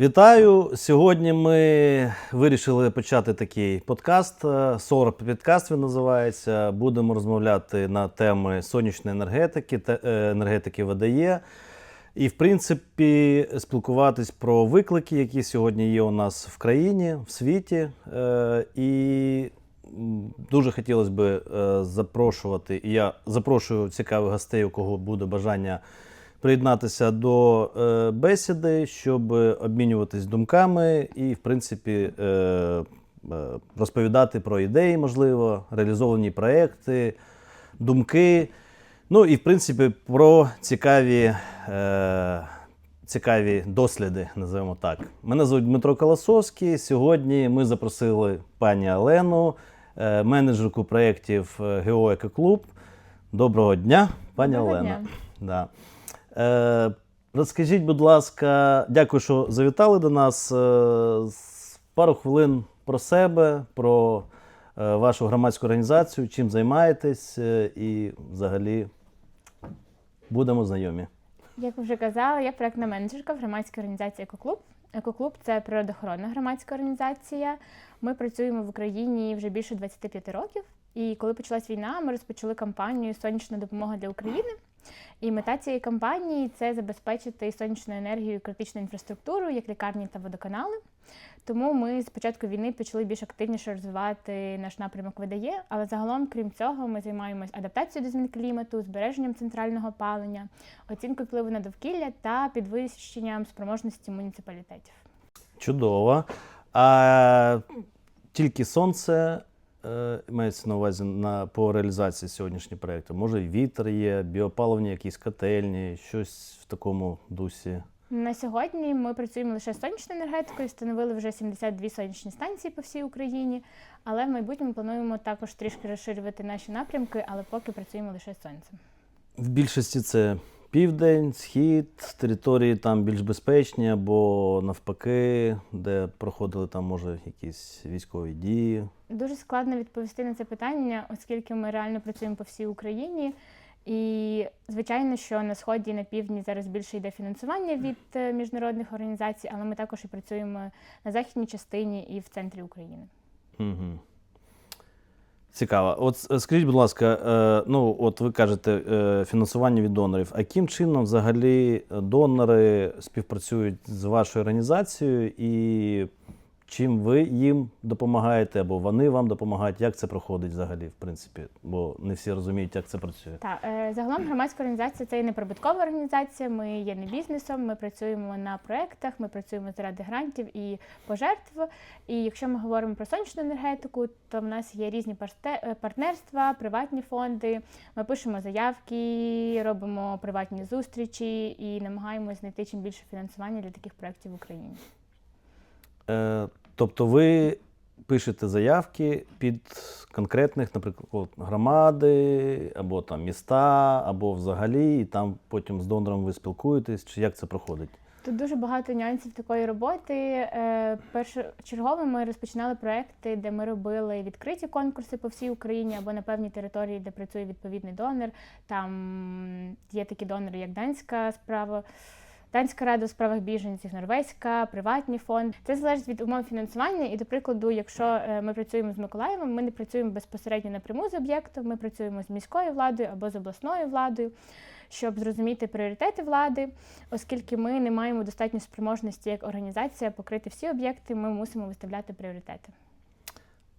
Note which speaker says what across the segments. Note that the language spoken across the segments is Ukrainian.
Speaker 1: Вітаю! Сьогодні ми вирішили почати такий подкаст. е, СОР підкаст він називається. Будемо розмовляти на теми сонячної енергетики, те- е, енергетики ВДЄ. І, в принципі, спілкуватись про виклики, які сьогодні є у нас в країні, в світі. Е, І дуже хотілося б запрошувати. Я запрошую цікавих гостей, у кого буде бажання приєднатися до е, бесіди, щоб обмінюватись думками і, в принципі, е, е, розповідати про ідеї, можливо, реалізовані проекти, думки. Ну і, в принципі, про цікаві, е, цікаві досліди, називаємо так. Мене звуть Дмитро Колосовський. Сьогодні ми запросили пані Олену, е, менеджерку проєктів е, ГО «Екоклуб». Доброго дня, пані
Speaker 2: Доброго
Speaker 1: Олена.
Speaker 2: дня.
Speaker 1: Да. Е, розкажіть, будь ласка, дякую, що завітали до нас. Е, пару хвилин про себе, про е, вашу громадську організацію, чим займаєтесь, е, і взагалі будемо знайомі.
Speaker 2: Як ви вже казали, я проектна менеджерка в громадській організації Екоклуб. Екоклуб це природоохоронна громадська організація. Ми працюємо в Україні вже більше 25 років. І коли почалась війна, ми розпочали кампанію Сонячна допомога для України. І мета цієї кампанії це забезпечити сонячною енергією критичну інфраструктуру, як лікарні та водоканали. Тому ми з початку війни почали більш активніше розвивати наш напрямок ВДЄ, але загалом, крім цього, ми займаємось адаптацією до змін клімату, збереженням центрального опалення, оцінкою впливу на довкілля та підвищенням спроможності муніципалітетів.
Speaker 1: Чудово. А тільки сонце мається на увазі на, по реалізації сьогоднішнього проєкту. Може, вітер є, біопаливні якісь котельні, щось в такому дусі.
Speaker 2: На сьогодні ми працюємо лише з сонячною енергетикою, встановили вже 72 сонячні станції по всій Україні. Але в майбутньому плануємо також трішки розширювати наші напрямки, але поки працюємо лише з сонцем.
Speaker 1: В більшості це південь, схід, території там більш безпечні, або навпаки, де проходили там, може, якісь військові дії.
Speaker 2: Дуже складно відповісти на це питання, оскільки ми реально працюємо по всій Україні. І звичайно, що на сході і на півдні зараз більше йде фінансування від е, міжнародних організацій, але ми також і працюємо на західній частині і в центрі України.
Speaker 1: Угу. Цікаво. От скажіть, будь ласка, е, ну от ви кажете е, фінансування від донорів. А яким чином взагалі донори співпрацюють з вашою організацією і чим ви їм допомагаєте, або вони вам допомагають? Як це проходить взагалі, в принципі? Бо не всі розуміють, як це працює.
Speaker 2: Так, е, загалом громадська організація це і не прибуткова організація. Ми є не бізнесом. Ми працюємо на проектах, ми працюємо заради грантів і пожертв. І якщо ми говоримо про сонячну енергетику, то в нас є різні е, партнерства, приватні фонди. Ми пишемо заявки, робимо приватні зустрічі і намагаємося знайти чим більше фінансування для таких проєктів в Україні.
Speaker 1: Е, тобто ви пишете заявки під конкретних, наприклад, громади, або там міста, або взагалі, і там потім з донором ви спілкуєтесь, чи як це проходить?
Speaker 2: Тут дуже багато нюансів такої роботи. Е, Першочергово ми розпочинали проекти, де ми робили відкриті конкурси по всій Україні або на певній території, де працює відповідний донор. Там є такі донори, як Данська справа. Данська рада у справах біженців, Норвезька, приватні фонди. Це залежить від умов фінансування. І, до прикладу, якщо е, ми працюємо з Миколаєвом, ми не працюємо безпосередньо напряму з об'єктом, ми працюємо з міською владою або з обласною владою, щоб зрозуміти пріоритети влади, оскільки ми не маємо достатньо спроможності як організація покрити всі об'єкти, ми мусимо виставляти пріоритети.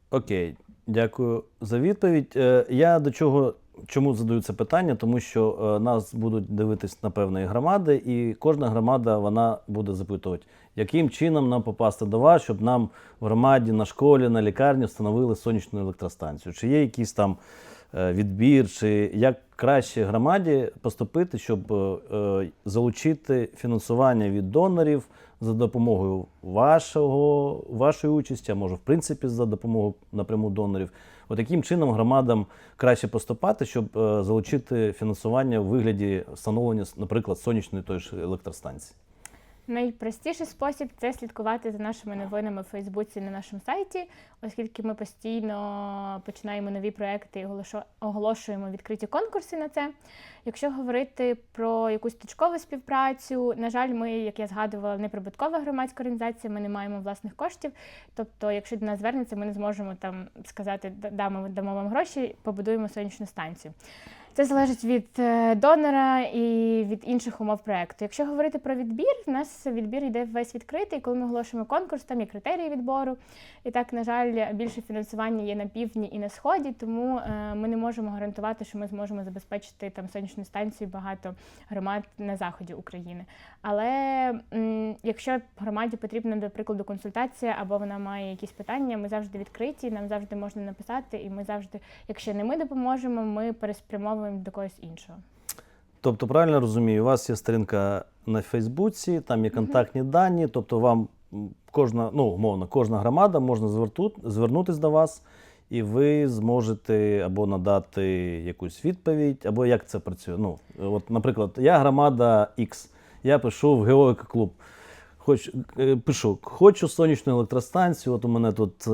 Speaker 1: Окей, дякую за відповідь. Е, Я до чого чому задаю це питання? Тому що е, нас будуть дивитись напевно і громади, і кожна громада вона буде запитувати, яким чином нам попасти до вас, щоб нам в громаді, на школі, на лікарні встановили сонячну електростанцію. Чи є якийсь там е, відбір, чи як краще громаді поступити, щоб е, залучити фінансування від донорів за допомогою вашого, вашої участі, а може, в принципі, за допомогою напряму донорів. От яким чином громадам краще поступати, щоб е, залучити фінансування в вигляді встановлення, наприклад, сонячної тої ж електростанції?
Speaker 2: Найпростіший спосіб це слідкувати за нашими новинами в Фейсбуці на нашому сайті, оскільки ми постійно починаємо нові проекти і оголошуємо відкриті конкурси на це. Якщо говорити про якусь точкову співпрацю, на жаль, ми, як я згадувала, неприбуткова громадська організація, ми не маємо власних коштів. Тобто, якщо до нас звернеться, ми не зможемо там сказати, «Да- дамо вам гроші, побудуємо сонячну станцію. Це залежить від е, донора і від інших умов проекту. Якщо говорити про відбір, в нас відбір йде весь відкритий. Коли ми оголошуємо конкурс, там є критерії відбору. І так, на жаль, більше фінансування є на півдні і на сході, тому е, ми не можемо гарантувати, що ми зможемо забезпечити там сонячну станцію багато громад на заході України. Але якщо громаді потрібна, до прикладу, консультація або вона має якісь питання, ми завжди відкриті, нам завжди можна написати, і ми завжди, якщо не ми допоможемо, ми переспрямовуємо до когось іншого.
Speaker 1: Тобто, правильно розумію, у вас є сторінка на Фейсбуці, там є контактні дані, тобто вам кожна, ну, умовно, кожна громада можна звернутися до вас, і ви зможете або надати якусь відповідь, або як це працює. Ну, от, наприклад, я громада X, я пишу в геоекоклуб. Хоч, е, пишу, хочу сонячну електростанцію. От у мене тут е,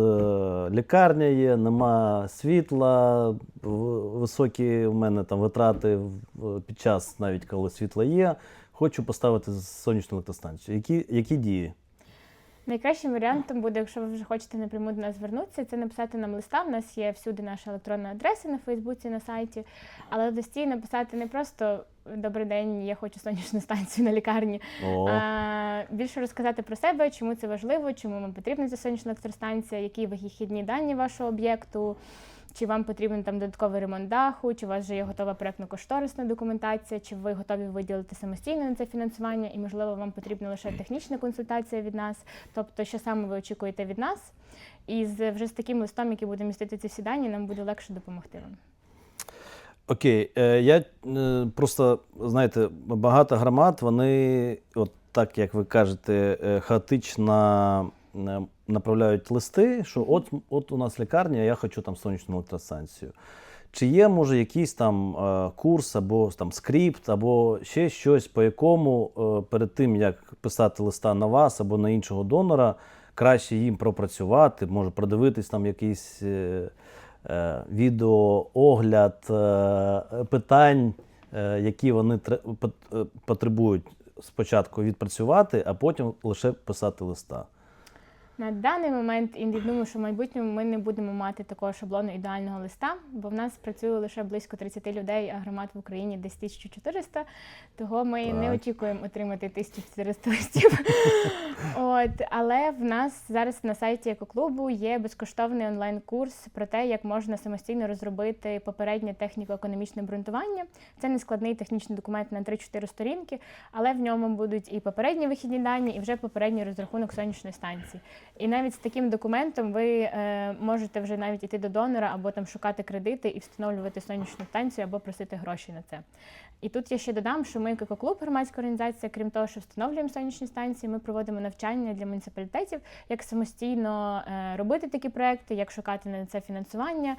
Speaker 1: лікарня є, нема світла, високі у мене там витрати під час, навіть коли світло є. Хочу поставити сонячну електростанцію. Які, які дії?
Speaker 2: Найкращим варіантом буде, якщо ви вже хочете напряму до нас звернутися, це написати нам листа. У нас є всюди наша електронна адреса на Фейсбуці, на сайті. Але в листі написати не просто Добрий день, я хочу сонячну станцію на лікарні.
Speaker 1: О,
Speaker 2: А, більше розказати про себе, чому це важливо, чому вам потрібна ця сонячна електростанція, які вихідні дані вашого об'єкту, чи вам потрібен там додатковий ремонт даху, чи у вас вже є готова проектно-кошторисна документація, чи ви готові виділити самостійно на це фінансування, і можливо вам потрібна лише технічна консультація від нас. Тобто, що саме ви очікуєте від нас, і вже з таким листом, який буде містити ці всі дані, нам буде легше допомогти вам.
Speaker 1: Окей, е, я е, просто знаєте, багато громад, вони, от так як ви кажете, е, хаотично е, направляють листи, що от, от у нас лікарня, я хочу там сонячну електростанцію. Чи є, може, якийсь там е, курс або там скрипт, або ще щось, по якому е, перед тим, як писати листа на вас або на іншого донора, краще їм пропрацювати, може продивитись там якийсь е, відеоогляд е, питань, які вони тре- потребують спочатку відпрацювати, а потім лише писати листа.
Speaker 2: На даний момент і думаю, що в майбутньому ми не будемо мати такого шаблону ідеального листа, бо в нас працює лише близько 30 людей, а громад в Україні десь 1400, того ми не очікуємо отримати 1400 листів. От, але в нас зараз на сайті екоклубу є безкоштовний онлайн-курс про те, як можна самостійно розробити попереднє техніко-економічне обґрунтування. Це не складний технічний документ на 3-4 сторінки, але в ньому будуть і попередні вихідні дані, і вже попередній розрахунок сонячної станції. І навіть з таким документом ви е, можете вже навіть іти до донора або там шукати кредити і встановлювати сонячну станцію або просити гроші на це. І тут я ще додам, що ми, як екоклуб, громадська організація, крім того, що встановлюємо сонячні станції, ми проводимо навчання для муніципалітетів, як самостійно е, робити такі проекти, як шукати на це фінансування.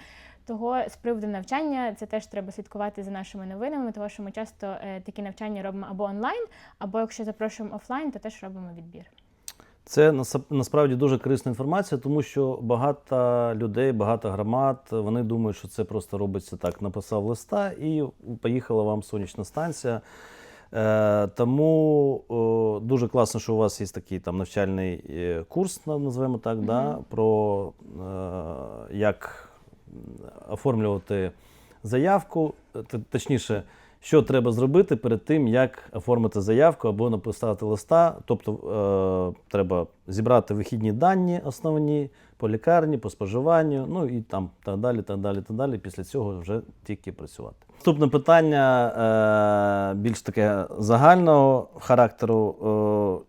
Speaker 2: Того з приводу навчання це теж треба слідкувати за нашими новинами, тому що ми часто е, такі навчання робимо або онлайн, або якщо запрошуємо офлайн, то теж робимо відбір.
Speaker 1: Це насправді дуже корисна інформація, тому що багато людей, багато громад, вони думають, що це просто робиться так: написав листа і поїхала вам сонячна станція. Е, тому о, дуже класно, що у вас є такий там навчальний е, курс, на- називаємо так, да, про е, як оформлювати заявку, т- точніше, що треба зробити перед тим, як оформити заявку або написати листа. Тобто е, треба зібрати вихідні дані основні по лікарні, по споживанню, ну і там так далі, так далі, так далі. Після цього вже тільки працювати. Наступне питання е, більш таке загального характеру.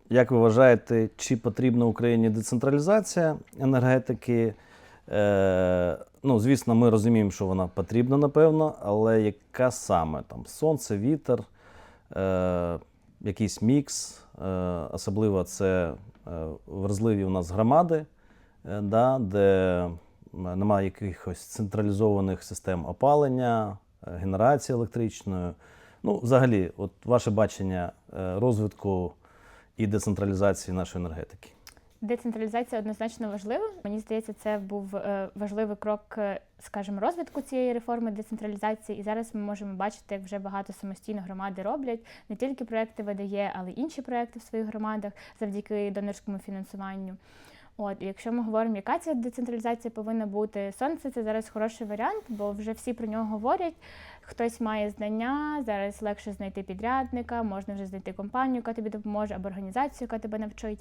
Speaker 1: Е, як ви вважаєте, чи потрібна Україні децентралізація енергетики? Е, ну, звісно, ми розуміємо, що вона потрібна, напевно, але яка саме там сонце, вітер, е, якийсь мікс, е, особливо це е, вразливі у нас громади, е, да, де немає якихось централізованих систем опалення, е, генерації електричної. Ну, взагалі, от ваше бачення е, розвитку і децентралізації нашої енергетики?
Speaker 2: Децентралізація однозначно важлива. Мені здається, це був е, важливий крок, е, скажімо, розвитку цієї реформи децентралізації. І зараз ми можемо бачити, як вже багато самостійно громади роблять не тільки проекти ВДЄ, але й інші проекти в своїх громадах завдяки донорському фінансуванню. От, якщо ми говоримо, яка ця децентралізація повинна бути, сонце це зараз хороший варіант, бо вже всі про нього говорять. Хтось має знання, зараз легше знайти підрядника, можна вже знайти компанію, яка тобі допоможе, або організацію, яка тебе навчить.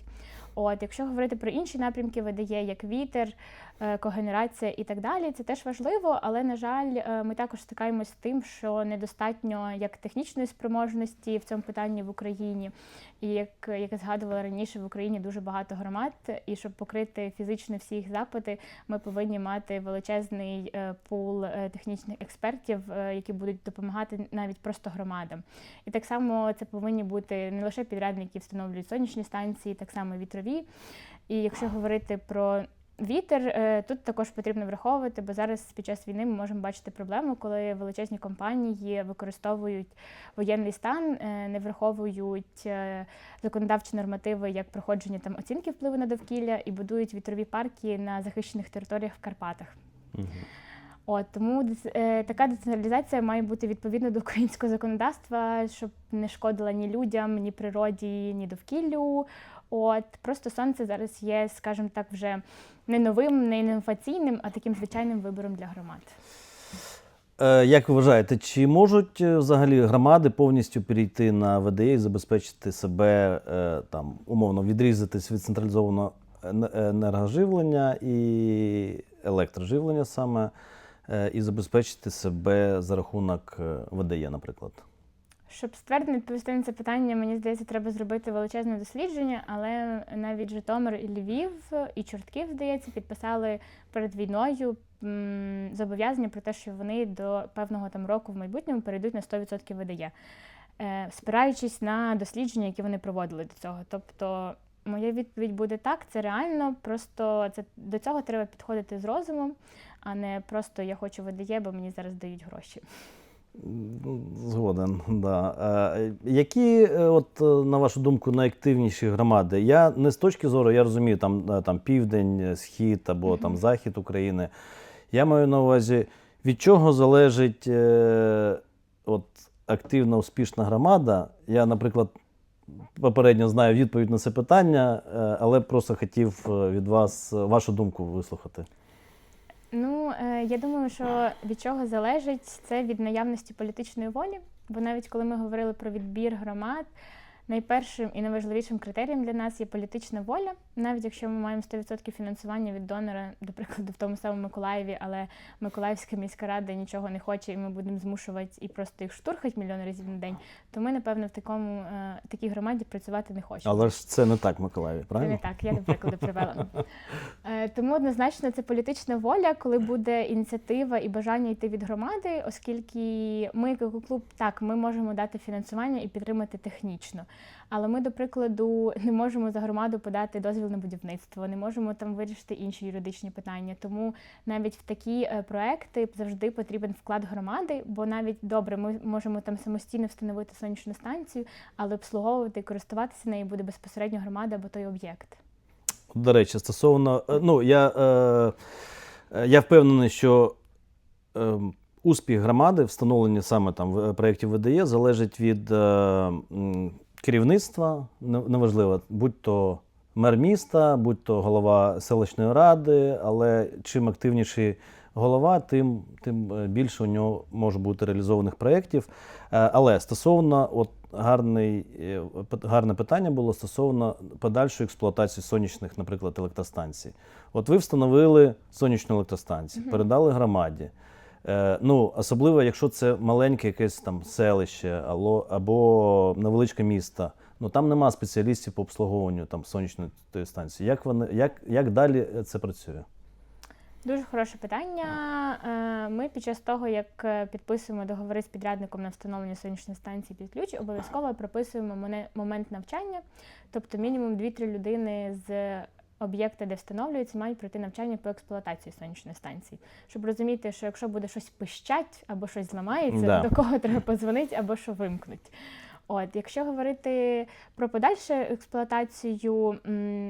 Speaker 2: От, якщо говорити про інші напрямки ВДЄ, як вітер, е, когенерація і так далі, це теж важливо, але на жаль, е, ми також стикаємося з тим, що недостатньо як технічної спроможності в цьому питанні в Україні. І як, як згадувала раніше, в Україні дуже багато громад, і щоб покрити фізично всі їх запити, ми повинні мати величезний е, пул технічних експертів, які будуть допомагати навіть просто громадам. І так само це повинні бути не лише підрядники, які встановлюють сонячні станції, так само вітрові. І якщо говорити про Вітер е, тут також потрібно враховувати, бо зараз під час війни ми можемо бачити проблему, коли величезні компанії використовують воєнний стан, е, не враховують е, законодавчі нормативи як проходження там оцінки впливу на довкілля і будують вітрові парки на захищених територіях в Карпатах.
Speaker 1: Мгм.
Speaker 2: От тому е, така децентралізація має бути відповідно до українського законодавства, щоб не шкодила ні людям, ні природі, ні довкіллю. От просто сонце зараз є, скажімо так, вже не новим, не інноваційним, а таким звичайним вибором для громад.
Speaker 1: Е, Як ви вважаєте, чи можуть е, взагалі громади повністю перейти на ВДЕ і забезпечити себе е, там умовно відрізатись від централізованого енергоживлення і електроживлення саме, і забезпечити себе за рахунок е, ВДЕ, наприклад?
Speaker 2: Щоб ствердно відповісти на це питання, мені здається, треба зробити величезне дослідження, але навіть Житомир і Львів і Чортків, здається, підписали перед війною зобов'язання про те, що вони до певного там року в майбутньому перейдуть на 100% ВДЄ, е, спираючись на дослідження, які вони проводили до цього. Тобто, моя відповідь буде так, це реально, просто це до цього треба підходити з розумом, а не просто я хочу ВДЄ, бо мені зараз дають гроші.
Speaker 1: Ну, Згоден, да. Е, Які, е, от, е, на вашу думку, найактивніші громади? Я не з точки зору, я розумію, там, там південь, схід або там захід України. Я маю на увазі, від чого залежить е, от, активна, успішна громада. Я, наприклад, попередньо знаю відповідь на це питання, але просто хотів від вас вашу думку вислухати.
Speaker 2: Ну, е, я думаю, що від чого залежить це від наявності політичної волі. Бо навіть коли ми говорили про відбір громад, найпершим і найважливішим критерієм для нас є політична воля. Навіть якщо ми маємо 100% фінансування від донора, до прикладу, в тому самому Миколаєві, але Миколаївська міська рада нічого не хоче, і ми будемо змушувати і просто їх штурхати мільйон разів на день, то ми, напевно, в такому е, такій громаді працювати не хочемо.
Speaker 1: Але ж це не так в Миколаєві,
Speaker 2: Це не так, я до прикладу привела. Е, Тому однозначно це політична воля, коли буде ініціатива і бажання йти від громади, оскільки ми, як клуб, так, ми можемо дати фінансування і підтримати технічно. Але ми, до прикладу, не можемо за громаду подати дозвіл на будівництво, не можемо там вирішити інші юридичні питання. Тому навіть в такі е, проекти завжди потрібен вклад громади, бо навіть добре, ми можемо там самостійно встановити сонячну станцію, але обслуговувати і користуватися нею буде безпосередньо громада або той об'єкт.
Speaker 1: До речі, стосовно, е, ну я, е, е, я впевнений, що е, успіх громади, встановлення саме там в проєктів ВДЄ, залежить від е, керівництва, неважливо, будь то мер міста, будь то голова селищної ради, але чим активніший голова, тим, тим е, більше у нього може бути реалізованих проєктів. Е, Але стосовно от гарний, е, гарне питання було стосовно подальшої експлуатації сонячних, наприклад, електростанцій. От ви встановили сонячну електростанцію, передали громаді. Е, ну, особливо, якщо це маленьке якесь там селище або, невеличке місто. Ну там нема спеціалістів по обслуговуванню там сонячної тої станції. Як вони, як, як далі це працює?
Speaker 2: Дуже хороше питання. Е, Ми під час того, як е, підписуємо договори з підрядником на встановлення сонячної станції під ключ, обов'язково прописуємо момент навчання, тобто мінімум 2-3 людини з об'єкта, де встановлюється, мають пройти навчання по експлуатації сонячної станції, щоб розуміти, що якщо буде щось пищать або щось зламається,
Speaker 1: Да.
Speaker 2: до кого треба подзвонити або що вимкнуть. От, якщо говорити про подальшу експлуатацію,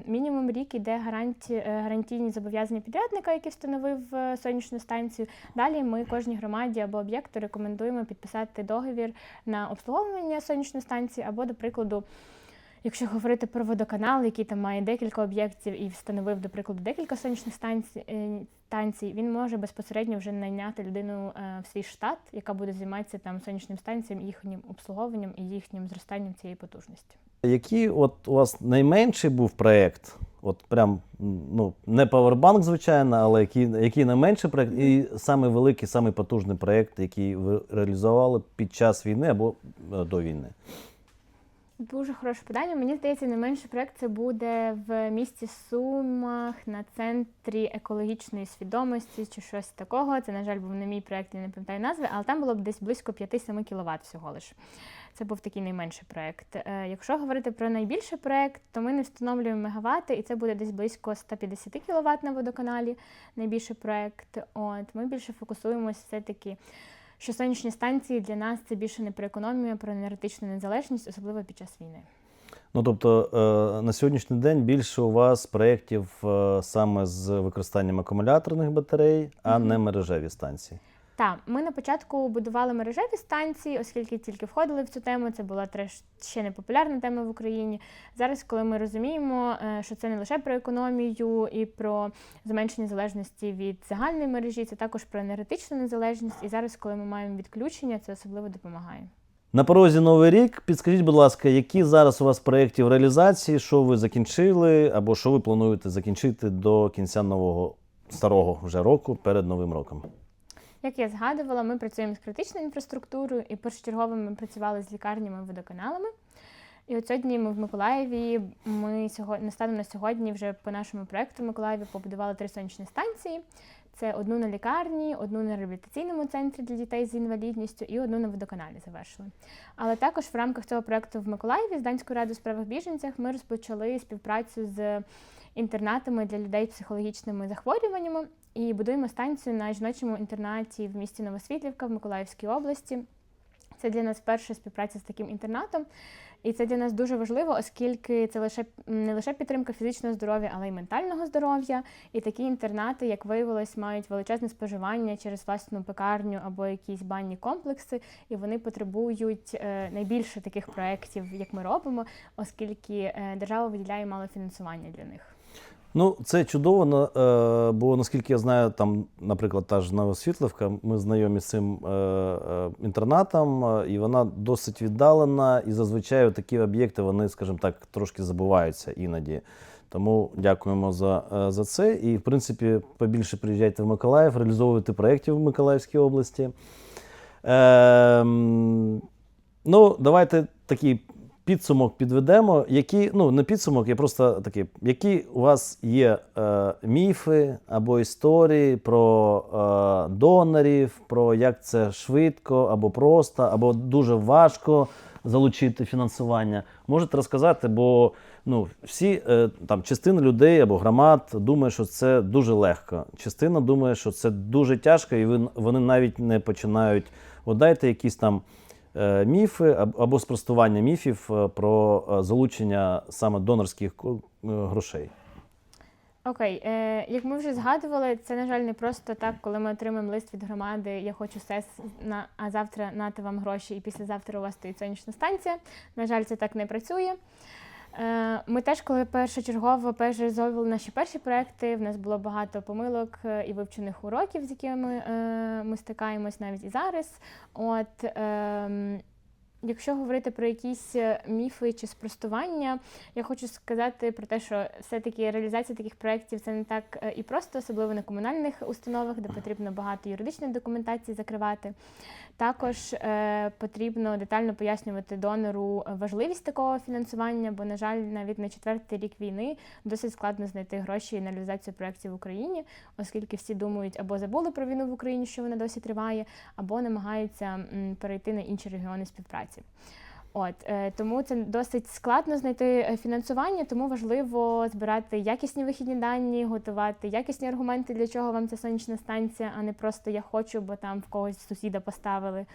Speaker 2: мінімум рік іде гаранті, е, гарантійні зобов'язання підрядника, який встановив е, сонячну станцію. Далі ми кожній громаді або об'єкту рекомендуємо підписати договір на обслуговування сонячної станції, або, до прикладу, якщо говорити про водоканал, який там має декілька об'єктів і встановив, до прикладу, декілька сонячних станцій, е, він може безпосередньо вже найняти людину е, в свій штат, яка буде займатися там сонячним станціям, їхнім обслуговуванням і їхнім зростанням цієї потужності.
Speaker 1: Який от у вас найменший був проєкт? От прям ну не Powerbank, звичайно, але який, який найменший проєкт, і самий великий, самий потужний проєкт, який ви реалізували під час війни або е, до війни?
Speaker 2: Дуже хороше питання. Мені здається, найменший проект це буде в місті Сумах на центрі екологічної свідомості чи щось такого. Це, на жаль, був не мій проект, я не пам'ятаю назви, але там було б десь близько 5-7 кВт всього лиш. Це був такий найменший проект. Е, Якщо говорити про найбільший проект, то ми не встановлюємо мегавати, і це буде десь близько 150 кВт на водоканалі. Найбільший проект. От ми більше фокусуємося все-таки що сонячні станції для нас це більше не про економію, а про енергетичну незалежність, особливо під час війни.
Speaker 1: Ну тобто е, на сьогоднішній день більше у вас проєктів е, саме з використанням акумуляторних батарей, а не мережеві станції.
Speaker 2: Так, ми на початку будували мережеві станції, оскільки тільки входили в цю тему. Це була треш ще не популярна тема в Україні. Зараз, коли ми розуміємо, е, що це не лише про економію і про зменшення залежності від загальної мережі, це також про енергетичну незалежність. І зараз, коли ми маємо відключення, це особливо допомагає.
Speaker 1: На порозі новий рік. Підскажіть, будь ласка, які зараз у вас проєкти в реалізації, що ви закінчили, або що ви плануєте закінчити до кінця нового старого вже року перед новим роком?
Speaker 2: Як я згадувала, ми працюємо з критичною інфраструктурою і першочергово ми працювали з лікарнями водоканалами. І от сьогодні ми в Миколаєві. Ми сьогодні станом на сьогодні вже по нашому проекту в Миколаєві побудували три сонячні станції. Це одну на лікарні, одну на реабілітаційному центрі для дітей з інвалідністю і одну на водоканалі завершили. Але також в рамках цього проекту в Миколаєві з Данською радою справах біженцях ми розпочали співпрацю з інтернатами для людей з психологічними захворюваннями і будуємо станцію на жіночому інтернаті в місті Новосвітлівка в Миколаївській області. Це для нас перша співпраця з таким інтернатом. І це для нас дуже важливо, оскільки це лише не лише підтримка фізичного здоров'я, але й ментального здоров'я. І такі інтернати, як виявилось, мають величезне споживання через власну пекарню або якісь банні комплекси, і вони потребують е, найбільше таких проєктів, як ми робимо, оскільки е, держава виділяє мало фінансування для них.
Speaker 1: Ну, це чудово, е, бо наскільки я знаю, там, наприклад, та ж Новосвітлівка, ми знайомі з цим е, е, інтернатом, е, і вона досить віддалена, і зазвичай такі об'єкти, вони, скажімо так, трошки забуваються іноді. Тому дякуємо за, е, за це. І, в принципі, побільше приїжджайте в Миколаїв, реалізовуйте проєктів в Миколаївській області. Ем, ну, давайте такий підсумок підведемо. Які, ну, не підсумок, я просто такий, які у вас є е, міфи або історії про е, донорів, про як це швидко або просто, або дуже важко залучити фінансування. Можете розказати, бо ну, всі е, там частина людей або громад думає, що це дуже легко. Частина думає, що це дуже тяжко, і вони навіть не починають. От дайте якісь там міфи або спростування міфів е, про е, залучення саме донорських е, грошей.
Speaker 2: Окей, е, як ми вже згадували, це на жаль не просто так, коли ми отримаємо лист від громади, я хочу сес на а завтра нати вам гроші, і післязавтра у вас стоїть сонячна станція. На жаль, це так не працює. Е, Ми теж, коли першочергово перереалізовували наші перші проекти, в нас було багато помилок е, і вивчених уроків, з якими е, ми стикаємось навіть і зараз. От ем, Якщо говорити про якісь міфи чи спростування, я хочу сказати про те, що все-таки реалізація таких проєктів це не так і просто, особливо на комунальних установах, де потрібно багато юридичної документації закривати. Також е, потрібно детально пояснювати донору важливість такого фінансування, бо, на жаль, навіть на четвертий рік війни досить складно знайти гроші на реалізацію проєктів в Україні, оскільки всі думають або забули про війну в Україні, що вона досі триває, або намагаються перейти на інші регіони співпраці. От е, тому це досить складно знайти е, фінансування, тому важливо збирати якісні вихідні дані, готувати якісні аргументи, для чого вам ця сонячна станція, а не просто я хочу, бо там в когось сусіда поставили.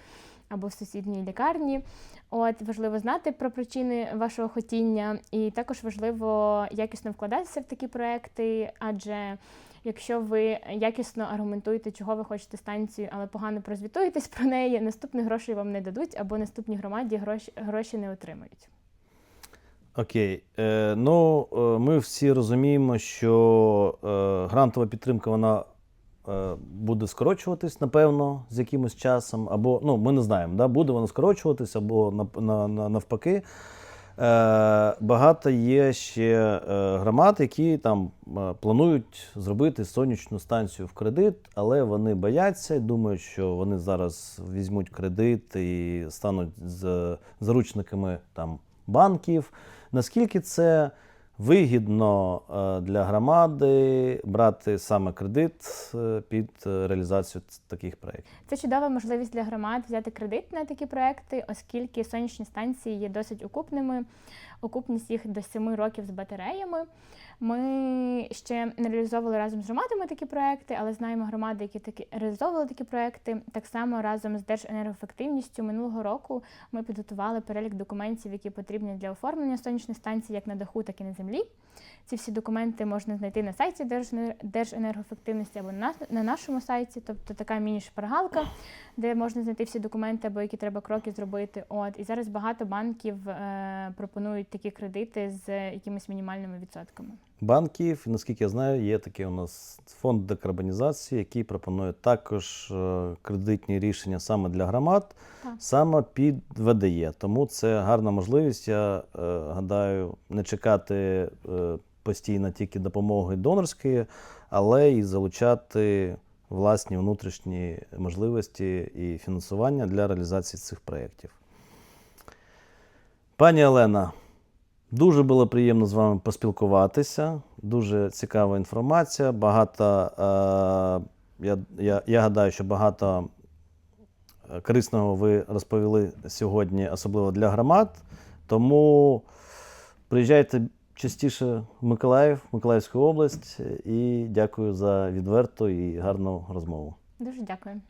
Speaker 2: або в сусідній лікарні. От важливо знати про причини вашого хотіння, і також важливо якісно вкладатися в такі проекти, адже якщо ви якісно аргументуєте, чого ви хочете станцію, але погано прозвітуєтесь про неї, наступних грошей вам не дадуть, або наступній громаді гроші, гроші не отримають.
Speaker 1: Окей. Е, ну, е, ми всі розуміємо, що е, грантова підтримка вона е, буде скорочуватись, напевно, з якимось часом. Або ну, ми не знаємо, да, буде вона скорочуватись, або нав- на, на, навпаки. Е, багато є ще е, громад, які там е, планують зробити сонячну станцію в кредит, але вони бояться і думають, що вони зараз візьмуть кредит і стануть з заручниками там банків. Наскільки це вигідно е, для громади брати саме кредит е, під е, реалізацію таких проєктів?
Speaker 2: Це чудова можливість для громад взяти кредит на такі проекти, оскільки сонячні станції є досить окупними. Окупність їх до 7 років з батареями. Ми ще не реалізовували разом з громадами такі проекти, але знаємо громади, які такі реалізовували такі проекти. Так само разом з Держенергоефективністю минулого року ми підготували перелік документів, які потрібні для оформлення сонячних станцій як на даху, так і на землі. Ці всі документи можна знайти на сайті Держенер- Держенергоефективності або на нашому сайті, тобто така міні-шпаргалка, де можна знайти всі документи або які треба кроки зробити. От і зараз багато банків е, пропонують такі кредити з якимись мінімальними відсотками.
Speaker 1: Банків, і, наскільки я знаю, є такий у нас фонд декарбонізації, який пропонує також е, кредитні рішення саме для громад,
Speaker 2: Так.
Speaker 1: саме під ВДЄ. Тому це гарна можливість. Я е, гадаю, не чекати е, постійно тільки допомоги донорської, але і залучати власні внутрішні можливості і фінансування для реалізації цих проєктів. Пані Олена, Дуже було приємно з вами поспілкуватися. Дуже цікава інформація. Багато, е, я, я, я гадаю, що багато е, корисного ви розповіли сьогодні, особливо для громад. Тому приїжджайте частіше в Миколаїв, Миколаївську область, і дякую за відверту і гарну розмову.
Speaker 2: Дуже дякую.